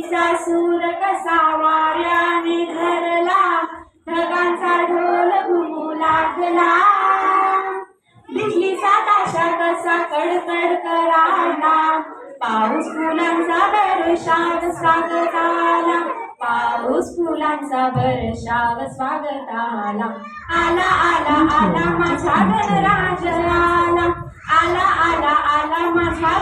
दिल्लीचा सूर कसा वाऱ्याने धरला ढगांचा ढोल घुमू लागला. दिल्लीचा ताशा कसा कडकड कराला पाऊस फुलांचा बरशाव स्वागत आला पाऊस फुलांचा बरशाव स्वागताला. आला आला आला माझा गणराज आला आला आला आला माझा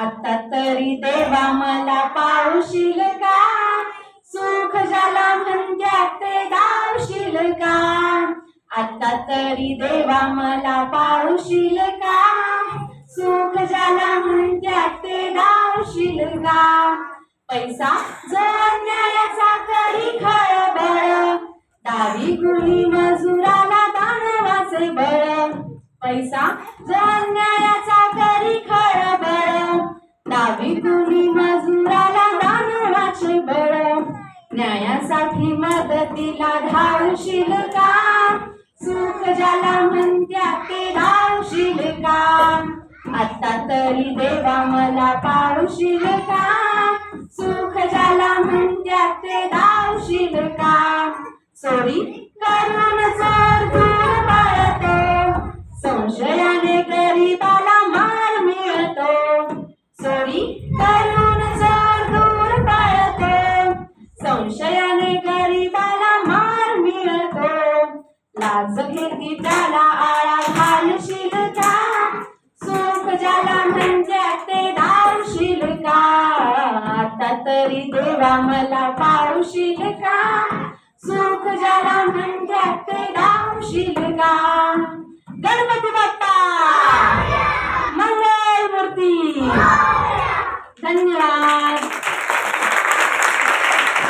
आता तरी देवा मला पावशील का? सुख झाला म्हणत्यात ते गावशील का? आता तरी देवा मला पावशील का? सुख झाला म्हणत्यात ते गावशील का? पैसा जर न्यायाचा करी खळबळ दारी गुली मजुराला दानवाचे बळ. पैसा जर डावी मजुराला दानवाचे बळ न्यायासाठी मदतीला धावशील का? सुख ज्याला म्हणत्या ते धावशील का? आता तरी देवा मला पाळशील का? सुख ज्याला म्हणत्या ते धावशील का? सॉरी करून जर दूर पाळतो. संशयाने गरीबाला मार मिळतो. सॉरी संशयाने गरीबाला मार मिळतो. लाज घेती त्याला आळा घालशील का? सुख ज्याला म्हणजे ते धावशील का? आता तरी देवा मला पाळशील का? सुख ज्याला म्हणजे ते धावशील का?